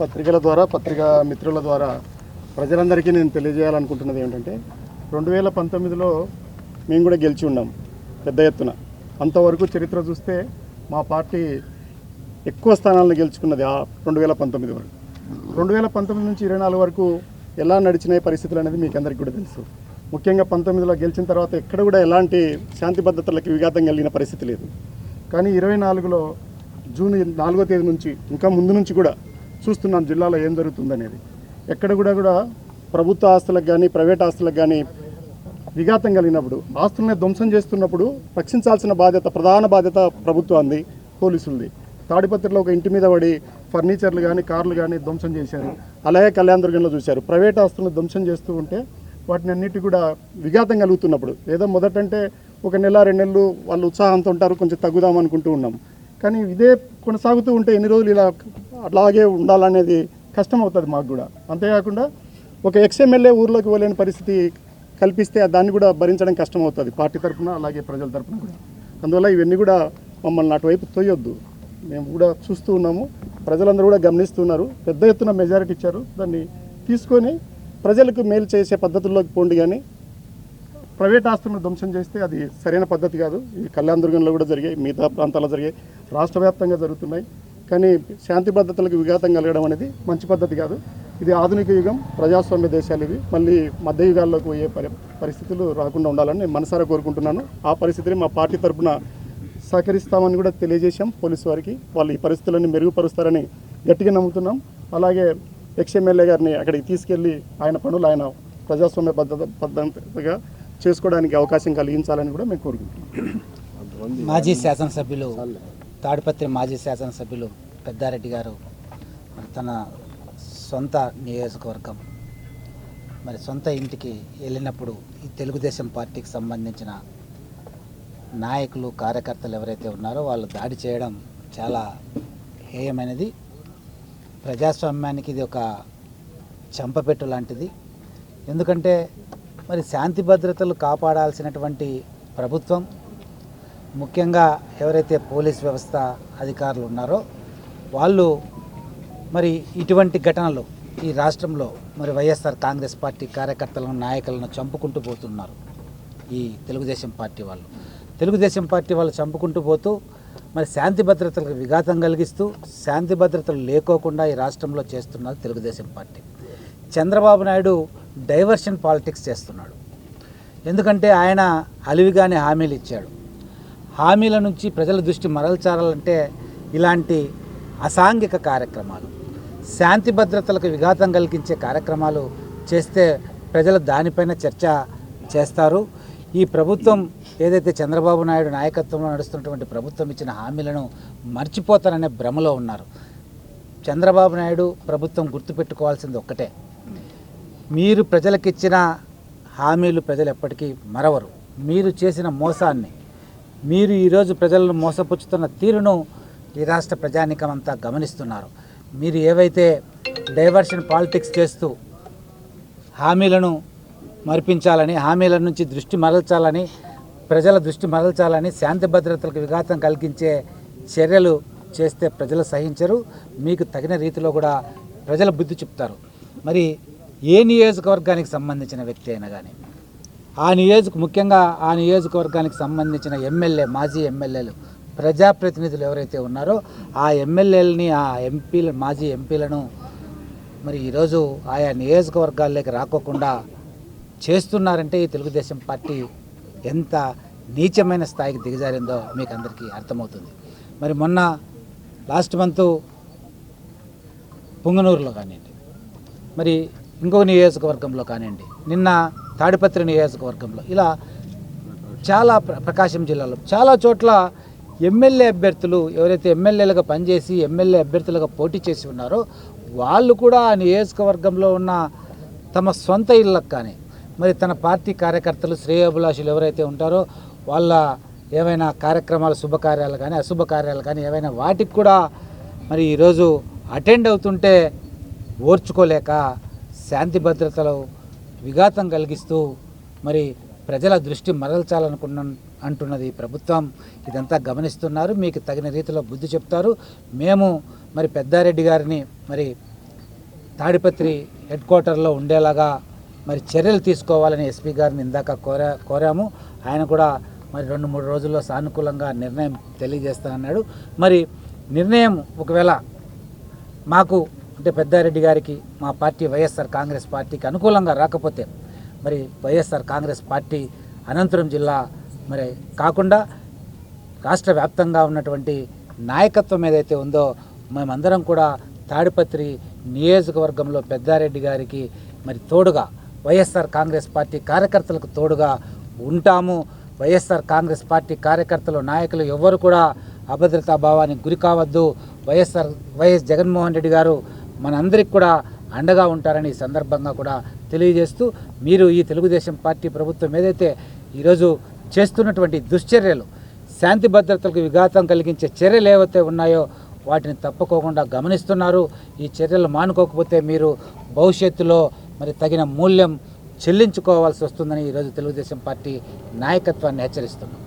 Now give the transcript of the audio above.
పత్రికల ద్వారా పత్రికా మిత్రుల ద్వారా ప్రజలందరికీ నేను తెలియజేయాలనుకుంటున్నది ఏంటంటే రెండు వేల పంతొమ్మిదిలో మేము కూడా గెలిచి ఉన్నాం పెద్ద ఎత్తున. అంతవరకు చరిత్ర చూస్తే మా పార్టీ ఎక్కువ స్థానాలను గెలుచుకున్నది ఆ రెండు వేల పంతొమ్మిది వరకు. రెండు వేల పంతొమ్మిది నుంచి ఇరవై నాలుగు వరకు ఎలా నడిచినాయి పరిస్థితులు అనేది మీకు అందరికీ కూడా తెలుసు. ముఖ్యంగా పంతొమ్మిదిలో గెలిచిన తర్వాత ఎక్కడ కూడా ఎలాంటి శాంతి భద్రతలకు విఘాతం కలిగిన పరిస్థితి లేదు. కానీ ఇరవై నాలుగులో జూన్ నాలుగో తేదీ నుంచి ఇంకా ముందు నుంచి కూడా చూస్తున్నాం జిల్లాలో ఏం జరుగుతుందనేది. ఎక్కడ కూడా కూడా ప్రభుత్వ ఆస్తులకు కానీ ప్రైవేట్ ఆస్తులకు కానీ విఘాతం కలిగినప్పుడు ఆస్తుల్ని ధ్వంసం చేస్తున్నప్పుడు రక్షించాల్సిన బాధ్యత ప్రధాన బాధ్యత ప్రభుత్వాన్ని పోలీసులది. తాడిపత్రిలో ఒక ఇంటి మీద పడి ఫర్నిచర్లు కానీ కార్లు కానీ ధ్వంసం చేశారు. అలాగే కళ్యాణ దుర్గంలో చూశారు. ప్రైవేట్ ఆస్తులను ధ్వంసం చేస్తూ ఉంటే వాటిని అన్నిటి కూడా విఘాతం కలుగుతున్నప్పుడు ఏదో మొదటంటే ఒక నెల రెండు నెలలు వాళ్ళు ఉత్సాహంతో ఉంటారు కొంచెం తగ్గుదాం అనుకుంటూ ఉన్నాం. కానీ ఇదే కొనసాగుతూ ఉంటే ఎన్ని రోజులు ఇలా అలాగే ఉండాలనేది కష్టం అవుతుంది మాకు కూడా. అంతేకాకుండా ఒక ఎక్స్ఎమ్ఎల్ఏ ఊర్లోకి వెళ్ళని పరిస్థితి కల్పిస్తే దాన్ని కూడా భరించడం కష్టం అవుతుంది పార్టీ తరఫున అలాగే ప్రజల తరఫున కూడా. అందువల్ల ఇవన్నీ కూడా మమ్మల్ని అటువైపు తోయొద్దు. మేము కూడా చూస్తూ ఉన్నాము ప్రజలందరూ కూడా గమనిస్తున్నారు పెద్ద ఎత్తున మెజారిటీ ఇచ్చారు. దాన్ని తీసుకొని ప్రజలకు మేలు చేసే పద్ధతుల్లోకి పోండి కానీ ప్రైవేట్ ఆస్తులను ధ్వంసం చేస్తే అది సరైన పద్ధతి కాదు. ఇది కళ్యాణ దుర్గంలో కూడా జరిగాయి మిగతా ప్రాంతాల్లో జరిగాయి. రాష్ట్ర వ్యాప్తంగా జరుగుతున్నాయి. కానీ శాంతి భద్రతలకు విఘాతం కలగడం అనేది మంచి పద్ధతి కాదు. ఇది ఆధునిక యుగం ప్రజాస్వామ్య దేశాలు ఇవి. మళ్ళీ మధ్య యుగాల్లోకి పోయే పరి పరిస్థితులు రాకుండా ఉండాలని నేను మనసారా కోరుకుంటున్నాను. ఆ పరిస్థితిని మా పార్టీ తరఫున సహకరిస్తామని కూడా తెలియజేశాం పోలీసు వారికి. వాళ్ళు ఈ పరిస్థితులను మెరుగుపరుస్తారని గట్టిగా నమ్ముతున్నాం. అలాగే ఎక్స్ఎమ్మెల్యే గారిని అక్కడికి తీసుకెళ్ళి ఆయన పనులు ఆయన ప్రజాస్వామ్య పద్ధత పద్ధతిగా చేసుకోవడానికి అవకాశం కలిగించాలని కూడా మేము కోరుకుంటున్నాం. మాజీ శాసనసభ్యులు తాడిపత్రి మాజీ శాసనసభ్యులు పెద్దారెడ్డి గారు తన సొంత నియోజకవర్గం మరి సొంత ఇంటికి వెళ్ళినప్పుడు ఈ తెలుగుదేశం పార్టీకి సంబంధించిన నాయకులు కార్యకర్తలు ఎవరైతే ఉన్నారో వాళ్ళు దాడి చేయడం చాలా హేయమైనది. ప్రజాస్వామ్యానికి ఇది ఒక చెంపపెట్టు లాంటిది. ఎందుకంటే మరి శాంతి భద్రతలు కాపాడాల్సినటువంటి ప్రభుత్వం ముఖ్యంగా ఎవరైతే పోలీస్ వ్యవస్థ అధికారులు ఉన్నారో వాళ్ళు మరి ఇటువంటి ఘటనలు ఈ రాష్ట్రంలో మరి వైఎస్ఆర్ కాంగ్రెస్ పార్టీ కార్యకర్తలను నాయకులను చంపుకుంటూ పోతున్నారు. ఈ తెలుగుదేశం పార్టీ వాళ్ళు. తెలుగుదేశం పార్టీ వాళ్ళు చంపుకుంటూ పోతూ మరి శాంతి భద్రతలకు విఘాతం కలిగిస్తూ శాంతి భద్రతలు లేకోకుండా ఈ రాష్ట్రంలో చేస్తున్నారు Telugudesam party. Chandrababu Naidu diversion politics చేస్తున్నాడు. ఎందుకంటే ఆయన అలివిగానే హామీలు ఇచ్చాడు. హామీల నుంచి ప్రజల దృష్టి మరల్చాలంటే ఇలాంటి అసాంఘిక కార్యక్రమాలు శాంతి భద్రతలకు విఘాతం కలిగించే కార్యక్రమాలు చేస్తే ప్రజలు దానిపైన చర్చ చేస్తారు. ఈ ప్రభుత్వం ఏదైతే చంద్రబాబు నాయుడు నాయకత్వంలో నడుస్తున్నటువంటి ప్రభుత్వం ఇచ్చిన హామీలను మర్చిపోతారనే భ్రమలో ఉన్నారు. చంద్రబాబు నాయుడు ప్రభుత్వం గుర్తుపెట్టుకోవాల్సింది ఒక్కటే. మీరు ప్రజలకిచ్చిన హామీలు ప్రజలు ఎప్పటికీ మరవరు. మీరు చేసిన మోసాన్ని మీరు ఈరోజు ప్రజలను మోసపుచ్చుతున్న తీరును ఈ రాష్ట్ర ప్రజానికం అంతా గమనిస్తున్నారు. మీరు ఏవైతే డైవర్షన్ పాలిటిక్స్ చేస్తూ హామీలను మరిపించాలని హామీల నుంచి దృష్టి మరల్చాలని ప్రజల దృష్టి మరల్చాలని శాంతి భద్రతలకు విఘాతం కలిగించే చర్యలు చేస్తే ప్రజలు సహించరు. మీకు తగిన రీతిలో కూడా ప్రజల బుద్ధి చెప్తారు. మరి ఏ నియోజకవర్గానికి సంబంధించిన వ్యక్తి అయినా కానీ ఆ నియోజక ముఖ్యంగా ఆ నియోజకవర్గానికి సంబంధించిన ఎమ్మెల్యే మాజీ ఎమ్మెల్యేలు ప్రజాప్రతినిధులు ఎవరైతే ఉన్నారో ఆ ఎమ్మెల్యేలని ఆ ఎంపీల మాజీ ఎంపీలను మరి ఈరోజు ఆయా నియోజకవర్గాల్లోకి రాకోకుండా చేస్తున్నారంటే ఈ తెలుగుదేశం పార్టీ ఎంత నీచమైన స్థాయికి దిగజారిందో మీకు అందరికీ అర్థమవుతుంది. మరి మొన్న లాస్ట్ మంత్ పుంగనూరులో కానివ్వండి మరి ఇంకో నియోజకవర్గంలో కానివ్వండి నిన్న తాడిపత్రి నియోజకవర్గంలో. ఇలా చాలా ప్రకాశం జిల్లాలో. చాలా చోట్ల ఎమ్మెల్యే అభ్యర్థులు ఎవరైతే ఎమ్మెల్యేలుగా పనిచేసి ఎమ్మెల్యే అభ్యర్థులుగా పోటీ చేసి ఉన్నారో వాళ్ళు కూడా ఆ నియోజకవర్గంలో ఉన్న తమ సొంత ఇళ్ళకు కానీ మరి తన పార్టీ కార్యకర్తలు శ్రేయోభిలాషులు ఎవరైతే ఉంటారో వాళ్ళ ఏవైనా కార్యక్రమాలు శుభకార్యాలు కానీ అశుభ కార్యాలు కానీ ఏవైనా వాటికి కూడా మరి ఈరోజు అటెండ్ అవుతుంటే ఓర్చుకోలేక శాంతి భద్రతలు విఘాతం కలిగిస్తూ మరి ప్రజల దృష్టి మరల్చాలనుకున్న అంటున్నది ప్రభుత్వం. ఇదంతా గమనిస్తున్నారు. మీకు తగిన రీతిలో బుద్ధి చెప్తారు. మేము మరి పెద్దారెడ్డి గారిని మరి తాడిపత్రి హెడ్ క్వార్టర్లో ఉండేలాగా మరి చర్యలు తీసుకోవాలని ఎస్పీ గారిని ఇందాక కోరా కోరాము. ఆయన కూడా మరి రెండు మూడు రోజుల్లో సానుకూలంగా నిర్ణయం తెలియజేస్తానన్నాడు. మరి నిర్ణయం ఒకవేళ మాకు అంటే పెద్దారెడ్డి గారికి మా పార్టీ వైఎస్ఆర్ కాంగ్రెస్ పార్టీకి అనుకూలంగా రాకపోతే మరి వైఎస్ఆర్ కాంగ్రెస్ పార్టీ అనంతపురం జిల్లా మరి కాకుండా రాష్ట్ర వ్యాప్తంగా ఉన్నటువంటి నాయకత్వం ఏదైతే ఉందో మేమందరం కూడా తాడిపత్రి నియోజకవర్గంలో పెద్దారెడ్డి గారికి మరి తోడుగా వైఎస్ఆర్ కాంగ్రెస్ పార్టీ కార్యకర్తలకు తోడుగా ఉంటాము. వైఎస్ఆర్ కాంగ్రెస్ పార్టీ కార్యకర్తలు నాయకులు ఎవ్వరు కూడా అభద్రతా భావానికి గురి కావద్దు. వైఎస్ఆర్ వైఎస్ జగన్మోహన్ రెడ్డి గారు మనందరికి కూడా అండగా ఉంటారని సందర్భంగా కూడా తెలియజేస్తూ మీరు ఈ తెలుగుదేశం పార్టీ ప్రభుత్వం ఏదైతే ఈరోజు చేస్తున్నటువంటి దుశ్చర్యలు శాంతి భద్రతలకు విఘాతం కలిగించే చర్యలు ఏవైతే ఉన్నాయో వాటిని తప్పుకోకుండా గమనిస్తున్నారు. ఈ చర్యలు మానుకోకపోతే మీరు భవిష్యత్తులో మరి తగిన మూల్యం చెల్లించుకోవాల్సి వస్తుందని ఈరోజు తెలుగుదేశం పార్టీ నాయకత్వాన్ని హెచ్చరిస్తున్నాం.